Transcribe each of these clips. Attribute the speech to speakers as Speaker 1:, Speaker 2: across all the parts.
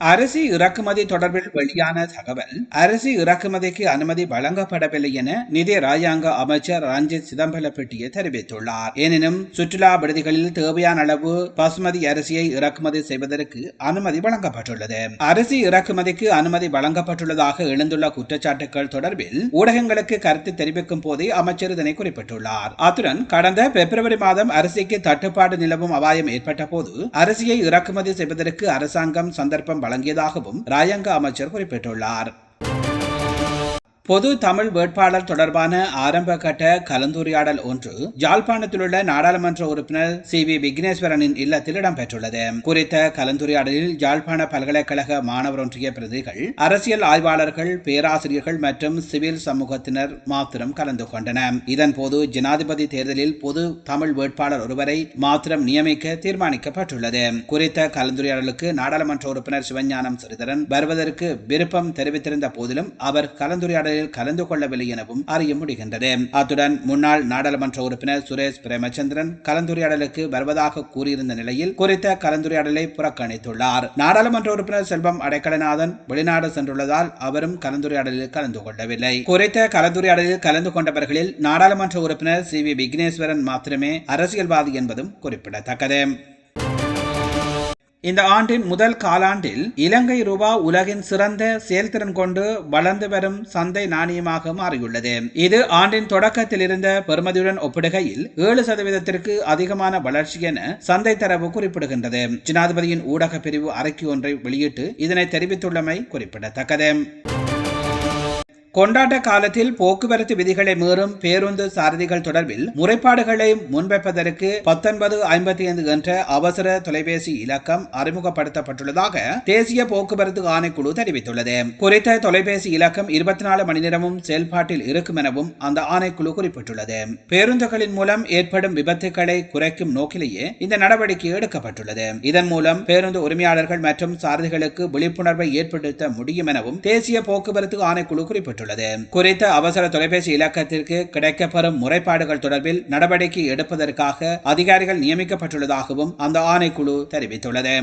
Speaker 1: அரிசி இறக்குமதி தொடர்பில் வெளியான தகவல் அரிசி இறக்குமதிக்கு அனுமதி வழங்கப்படவில்லை என நிதி ராஜாங்க அமைச்சர் ரஞ்சித் சிதம்பலப்பட்டிய தெரிவித்துள்ளார். எனினும் சுற்றுலா விடுதிகளில் தேவையான அளவு பசுமதி அரிசியை இறக்குமதி செய்வதற்கு அனுமதி வழங்கப்பட்டுள்ளது. அரிசி இறக்குமதிக்கு அனுமதி வழங்கப்பட்டுள்ளதாக எழுந்துள்ள குற்றச்சாட்டுகள் தொடர்பில் ஊடகங்களுக்கு கருத்து தெரிவிக்கும் போதே அமைச்சர் இதனை குறிப்பிட்டுள்ளார். அத்துடன் கடந்த பிப்ரவரி மாதம் அரிசிக்கு தட்டுப்பாடு நிலவும் அபாயம் ஏற்பட்ட போது அரிசியை இறக்குமதி செய்வதற்கு அரசாங்கம் சந்தர்ப்பம் வழங்கியதாகவும் ராயங்க அமைச்சர் குறிப்பிட்டுள்ளார். பொது தமிழ் வேட்பாளர் தொடர்பான ஆரம்ப கட்ட கலந்துரையாடல் ஒன்று யாழ்ப்பாணத்தில் உள்ள நாடாளுமன்ற உறுப்பினர் சி வி விக்னேஸ்வரனின் இல்லத்தில் இடம்பெற்றுள்ளது. குறித்த கலந்துரையாடலில் யாழ்ப்பாண பல்கலைக்கழக மாணவர் ஒன்றிய பிரதிகள் அரசியல் ஆய்வாளர்கள் பேராசிரியர்கள் மற்றும் சிவில் சமூகத்தினர் மாத்திரம் கலந்து கொண்டனர் இதன்போது ஜனாதிபதி தேர்தலில் பொது தமிழ் வேட்பாளர் ஒருவரை மாத்திரம் நியமிக்க தீர்மானிக்கப்பட்டுள்ளது. குறித்த கலந்துரையாடலுக்கு நாடாளுமன்ற உறுப்பினர் சிவஞானம் சிறிதரன் வருவதற்கு விருப்பம் தெரிவித்திருந்த போதிலும் அவர் கலந்துரையாடலில் தேர்தலில் கலந்து கொள்ளவில்லை எனவும் அறிய முடிகின்றது. அத்துடன் முன்னாள் நாடாளுமன்ற உறுப்பினர் சுரேஷ் பிரேமச்சந்திரன் கலந்துரையாடலுக்கு வருவதாக கூறியிருந்த நிலையில் குறித்த கலந்துரையாடலை புறக்கணித்துள்ளார். நாடாளுமன்ற உறுப்பினர் செல்வம் அடைக்கலநாதன் வெளிநாடு சென்றுள்ளதால் அவரும் கலந்துரையாடலில் கலந்து கொள்ளவில்லை. குறித்த கலந்துரையாடலில் கலந்து கொண்டவர்களில் நாடாளுமன்ற உறுப்பினர் சி வி விக்னேஸ்வரன் மாத்திரமே அரசியல்வாதி என்பதும் குறிப்பிடத்தக்கது. இந்த ஆண்டின் முதல் காலாண்டில் இலங்கை ரூபா உலகின் சிறந்த செயல்திறன் கொண்டு வளர்ந்து வரும் சந்தை நாணயமாக மாறியுள்ளது. இது ஆண்டின் தொடக்கத்தில் இருந்த பெருமதியுடன் ஒப்பிடுகையில் ஏழு சதவீதத்திற்கு அதிகமான வளர்ச்சி என சந்தை தரவு குறிப்பிடுகின்றது. ஜனாதிபதியின் ஊடக பிரிவு அறிக்கை ஒன்றை வெளியிட்டு இதனை தெரிவித்துள்ளமை குறிப்பிடத்தக்கது. கொண்டாட்ட காலத்தில் போக்குவரத்து விதிகளை மீறும் பேருந்து சாரதிகள் தொடர்பில் முறைப்பாடுகளை முன்வைப்பதற்கு பத்தொன்பது ஐம்பத்தி ஐந்து என்ற அவசர தொலைபேசி இலக்கம் அறிமுகப்படுத்தப்பட்டுள்ளதாக தேசிய போக்குவரத்து ஆணைக்குழு தெரிவித்துள்ளது. குறித்த தொலைபேசி இலக்கம் இருபத்தி நாலு மணி நேரமும் செயல்பாட்டில் இருக்கும் எனவும் அந்த ஆணைக்குழு குறிப்பிட்டுள்ளது. பேருந்துகளின் மூலம் ஏற்படும் விபத்துக்களை குறைக்கும் நோக்கிலேயே இந்த நடவடிக்கை எடுக்கப்பட்டுள்ளது. இதன் மூலம் பேருந்து உரிமையாளர்கள் மற்றும் சாரதிகளுக்கு விழிப்புணர்வை ஏற்படுத்த முடியும் எனவும் தேசிய போக்குவரத்து ஆணைக்குழு குறிப்பிட்டுள்ளது. தெரிவித்துள்ளது குறித்த அவசர தொலைபேசி இலக்கத்திற்கு கிடைக்கப்பெறும் முறைப்பாடுகள் தொடர்பில் நடவடிக்கை எடுப்பதற்காக அதிகாரிகள் நியமிக்கப்பட்டுள்ளதாகவும் அந்த ஆணைக்குழு தெரிவித்துள்ளது.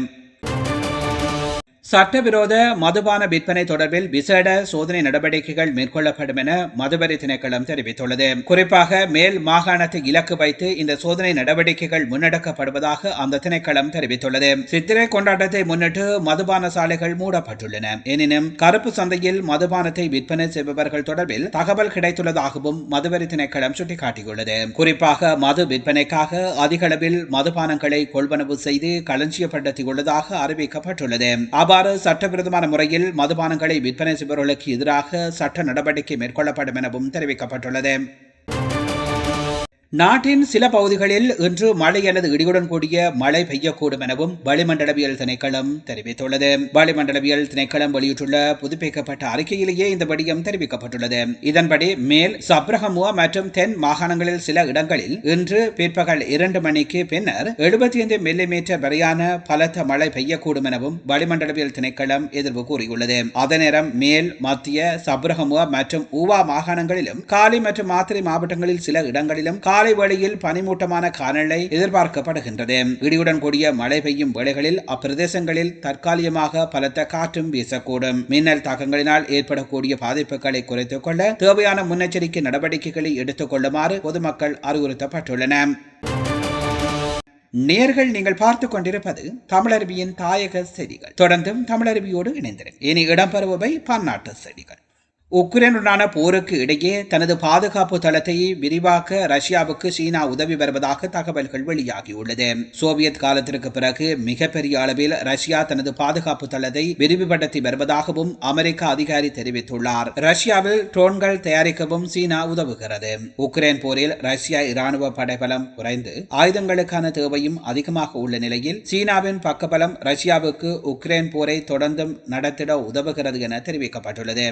Speaker 1: சட்டவிரோத மதுபான விற்பனை தொடர்பில் விசேட சோதனை நடவடிக்கைகள் மேற்கொள்ளப்படும் என மதுவரி திணைக்களம் தெரிவித்துள்ளது. குறிப்பாக மேல் மாகாணத்தை இலக்கு வைத்து இந்த சோதனை நடவடிக்கைகள் முன்னெடுக்கப்படுவதாக அந்த திணைக்களம் தெரிவித்துள்ளது. சித்திரை கொண்டாட்டத்தை முன்னிட்டு மதுபான சாலைகள் மூடப்பட்டுள்ளன. எனினும் கருப்பு சந்தையில் மதுபானத்தை விற்பனை செய்பவர்கள் தொடர்பில் தகவல் கிடைத்துள்ளதாகவும் மதுவரி திணைக்களம் சுட்டிக்காட்டியுள்ளது. குறிப்பாக மது விற்பனைக்காக அதிகளவில் மதுபானங்களை கொள்வனவு செய்து களஞ்சியப்படுத்தியுள்ளதாக அறிவிக்கப்பட்டுள்ளது. அவ்வாறு சட்டவிரோதமான முறையில் மதுபானங்களை விற்பனை செய்பவர்களுக்கு எதிராக சட்ட நடவடிக்கை மேற்கொள்ளப்படும் எனவும் தெரிவிக்கப்பட்டுள்ளது. நாட்டின் சில பகுதிகளில் இன்று மழை அல்லது இடியுடன் கூடிய மழை பெய்யக்கூடும் எனவும் வளிமண்டலவியல் திணைக்களம் தெரிவித்துள்ளது. வளிமண்டலவியல் திணைக்களம் வெளியிட்டுள்ள புதுப்பிக்கப்பட்ட அறிக்கையிலேயே இந்த விடயம் தெரிவிக்கப்பட்டுள்ளது. இதன்படி மேல் சப்ரகமுவா மற்றும் தென் மாகாணங்களில் சில இடங்களில் இன்று பிற்பகல் இரண்டு மணிக்கு பின்னர் எழுபத்தி ஐந்து மில்லி மீட்டர் வரையான பலத்த மழை பெய்யக்கூடும் எனவும் வளிமண்டலவியல் திணைக்களம் எதிர்வு கூறியுள்ளது. அதே நேரம் மேல் மத்திய சப்ரகமுவா மற்றும் ஊவா மாகாணங்களிலும் காலி மற்றும் மாத்திரை மாவட்டங்களில் சில இடங்களிலும் காலை வேளையில் பனிமூட்டமான காலநிலை எதிர்பார்க்கப்படுகின்றது. இடியுடன் கூடிய மழை பெய்யும் வேளைகளில் அப்பிரதேசங்களில் தற்காலிகமாக பலத்த காற்றும் வீசக்கூடும். மின்னல் தாக்கங்களினால் ஏற்படக்கூடிய பாதிப்புகளை குறைத்துக் கொள்ள தேவையான முன்னெச்சரிக்கை நடவடிக்கைகளை எடுத்துக் கொள்ளுமாறு பொதுமக்கள் அறிவுறுத்தப்பட்டுள்ளன. நேர்கள் நீங்கள் பார்த்து கொண்டிருப்பது தமிழருவியின் தாயக செய்திகள். தொடர்ந்தும் தமிழருவியோடு இணைந்திருக்கும் இனி இடம்பெறுபவை பன்னாட்டு செய்திகள். உக்ரைனுடனான போருக்கு இடையே தனது பாதுகாப்பு தளத்தை விரிவாக்க ரஷ்யாவுக்கு சீனா உதவி வருவதாக தகவல்கள் வெளியாகியுள்ளது. சோவியத் காலத்திற்கு பிறகு மிகப்பெரிய அளவில் ரஷ்யா தனது பாதுகாப்பு தளத்தை விரிவுபடுத்தி வருவதாகவும் அமெரிக்க அதிகாரி தெரிவித்துள்ளார். ரஷ்யாவில் ட்ரோன்கள் தயாரிக்கவும் சீனா உதவுகிறது. உக்ரைன் போரில் ரஷ்யா இராணுவ படைபலம் குறைந்து ஆயுதங்களுக்கான தேவையும் அதிகமாக உள்ள நிலையில் சீனாவின் பக்கபலம் ரஷ்யாவுக்கு உக்ரைன் போரை தொடர்ந்தும் நடத்திட உதவுகிறது என தெரிவிக்கப்பட்டுள்ளது.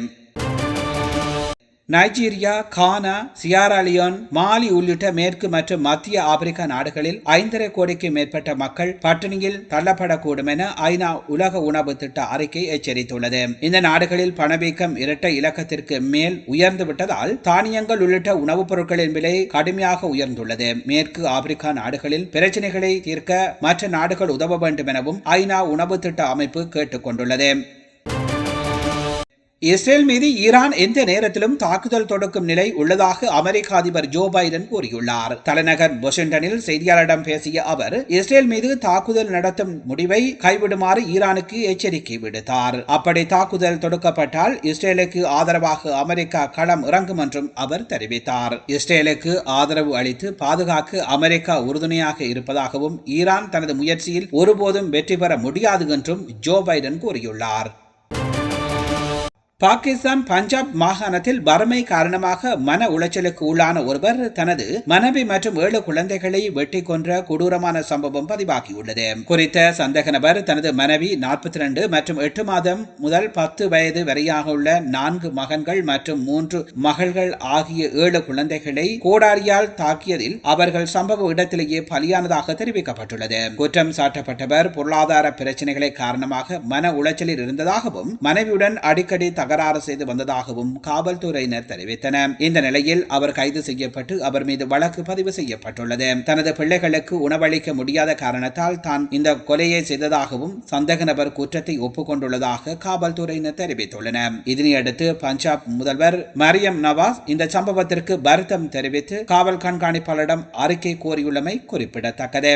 Speaker 1: நைஜீரியா கானா சியாராலியோன் மாலி உள்ளிட்ட மேற்கு மற்றும் மத்திய ஆப்பிரிக்க நாடுகளில் ஐந்தரை கோடிக்கு மேற்பட்ட மக்கள் பட்டினியில் தள்ளப்படக்கூடும் என ஐநா உலக உணவு திட்ட அறிக்கை எச்சரித்துள்ளது. இந்த நாடுகளில் பணவீக்கம் இரட்டை இலக்கத்திற்கு மேல் உயர்ந்து விட்டதால் தானியங்கள் உள்ளிட்ட உணவுப் பொருட்களின் விலை கடுமையாக உயர்ந்துள்ளது. மேற்கு ஆப்பிரிக்கா நாடுகளில் பிரச்சனைகளை தீர்க்க மற்ற நாடுகள் உதவ வேண்டும் எனவும் ஐநா உணவு திட்ட அமைப்பு கேட்டுக்கொண்டுள்ளது இஸ்ரேல் மீது ஈரான் எந்த நேரத்திலும் தாக்குதல் தொடுக்கும் நிலை உள்ளதாக அமெரிக்க அதிபர் ஜோ பைடன் கூறியுள்ளார். தலைநகர் வாஷிங்டனில் செய்தியாளரிடம் பேசிய அவர் இஸ்ரேல் மீது தாக்குதல் நடத்தும் முடிவை கைவிடுமாறு ஈரானுக்கு எச்சரிக்கை விடுத்தார். அப்படி தாக்குதல் தொடுக்கப்பட்டால் இஸ்ரேலுக்கு ஆதரவாக அமெரிக்கா களம் இறங்கும் என்றும் அவர் தெரிவித்தார். இஸ்ரேலுக்கு ஆதரவு அளித்து பாதுகாக்க அமெரிக்கா உறுதுணையாக இருப்பதாகவும் ஈரான் தனது முயற்சியில் ஒருபோதும் வெற்றி பெற முடியாது என்றும் ஜோ பைடன் கூறியுள்ளார். பாகிஸ்தான் பஞ்சாப் மாகாணத்தில் வறுமை காரணமாக மன உளைச்சலுக்கு உள்ளான ஒருவர் தனது மனைவி மற்றும் ஏழு குழந்தைகளை வெட்டி கொன்ற கொடூரமான சம்பவம் பதிவாகியுள்ளது. குறித்த சந்தேக நபர் தனது மனைவி நாற்பத்தி ரெண்டு மற்றும் எட்டு மாதம் முதல் பத்து வயது வரையாக உள்ள நான்கு மகன்கள் மற்றும் மூன்று மகள்கள் ஆகிய ஏழு குழந்தைகளை கோடாரியால் தாக்கியதில் அவர்கள் சம்பவ இடத்திலேயே பலியானதாக தெரிவிக்கப்பட்டுள்ளது. குற்றம் சாட்டப்பட்டவர் பொருளாதார பிரச்சனைகளை காரணமாக மன உளைச்சலில் இருந்ததாகவும் மனைவியுடன் அடிக்கடி தகராறு செய்து வந்ததாகவும் காவல்துறையினர் தெரிவித்தனர். இந்த நிலையில் அவர் கைது செய்யப்பட்டு அவர் மீது வழக்கு பதிவு செய்யப்பட்டுள்ளது. தனது பிள்ளைகளுக்கு உணவளிக்க முடியாத காரணத்தால் தான் இந்த கொலையை செய்ததாகவும் சந்தேக நபர் குற்றத்தை ஒப்புக்கொண்டுள்ளதாக காவல்துறையினர் தெரிவித்துள்ளனர். இதனையடுத்து பஞ்சாப் முதல்வர் மரியம் நவாஸ் இந்த சம்பவத்திற்கு வருத்தம் தெரிவித்து காவல் கண்காணிப்பாளரிடம் அறிக்கை கோரியுள்ளமை குறிப்பிடத்தக்கது.